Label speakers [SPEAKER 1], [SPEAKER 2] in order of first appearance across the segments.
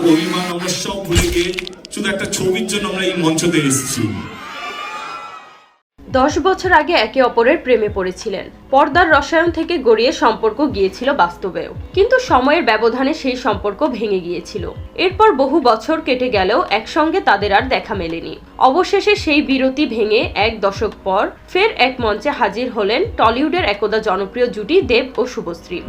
[SPEAKER 1] ভুলে গিয়ে শুধু একটা ছবির জন্য আমরা এই মঞ্চতে এসেছি।
[SPEAKER 2] দশ বছর আগে একে অপরের প্রেমে পড়েছিলেন। পর্দার রসায়ন থেকে গড়িয়ে সম্পর্ক গিয়েছিল বাস্তবেও। কিন্তু সময়ের ব্যবধানে সেই সম্পর্ক ভেঙে গিয়েছিল। এরপর বহু বছর কেটে গেলেও একসঙ্গে তাদের আর দেখা মেলেনি। অবশেষে সেই বিরতি ভেঙে এক দশক পর ফের এক মঞ্চে হাজির হলেন টলিউডের একদা জনপ্রিয় জুটি দেব ও শুভশ্রী।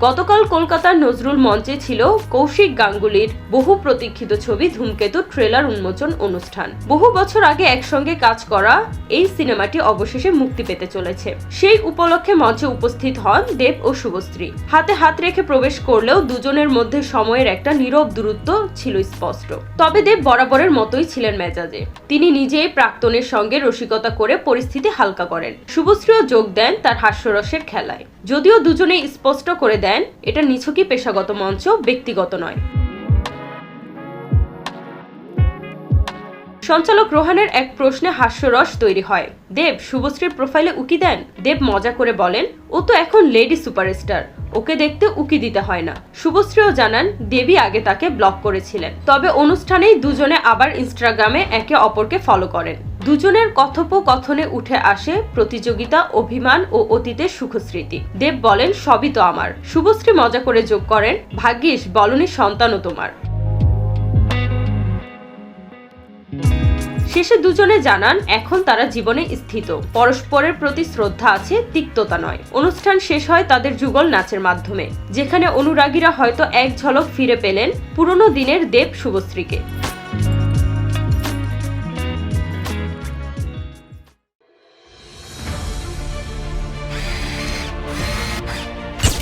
[SPEAKER 2] গতকাল কলকাতার নজরুল মঞ্চে ছিল কৌশিক গাঙ্গুলির বহু প্রতীক্ষিত ছবি ধূমকেতু ট্রেলার উন্মোচন অনুষ্ঠান। বহু বছর আগে একসঙ্গে কাজ করা এই সিনেমাটি অবশেষে মুক্তি পেতে চলেছে। সেই উপলক্ষে মঞ্চে উপস্থিত হন দেব ও শুভশ্রী। হাতে হাত রেখে প্রবেশ করলেও দুজনের মধ্যে সময়ের একটা নীরব দূরত্ব ছিল স্পষ্ট। তবে দেব বরাবরের মতোই ছিলেন মেজাজে। তিনি নিজেই প্রাক্তনের সঙ্গে রসিকতা করে পরিস্থিতি হালকা করেন। শুভশ্রীও যোগ দেন তার হাস্যরসের খেলায়। যদিও দুজনেই স্পষ্ট করে দেন, এটা নিছকই পেশাগত মঞ্চ, ব্যক্তিগত নয়। সঞ্চালক রোহানের এক প্রশ্নে হাস্যরস তৈরি হয়। দেব শুভশ্রীর প্রোফাইলে উকি দেন। দেব মজা করে বলেন, ও তো এখন লেডি সুপারস্টার। ওকে দেখতে উকি দিতে হয় না। শুভশ্রীও জানান, দেবী আগে তাকে ব্লক করেছিলেন। তবে অনুষ্ঠানেই দুজনে আবার ইনস্টাগ্রামে একে অপরকে ফলো করেন। দুজনের কথোপকথনে উঠে আসে প্রতিযোগিতা, অভিমান ও অতীতের সুখস্মৃতি। দেব বলেন, সবই তো আমার। শুভশ্রী মজা করে যোগ করেন, ভাগ্যিস, বলনি সন্তানও তোমার। শেষে দুজনে জানান, এখন তারা জীবনে স্থিত। পরস্পরের প্রতি শ্রদ্ধা আছে, তিক্ততা নয়। অনুষ্ঠান শেষ হয় তাদের যুগল নাচের মাধ্যমে। যেখানে অনুরাগীরা হয়তো এক ঝলক ফিরে পেলেন পুরনো দিনের দেব শুভশ্রীকে।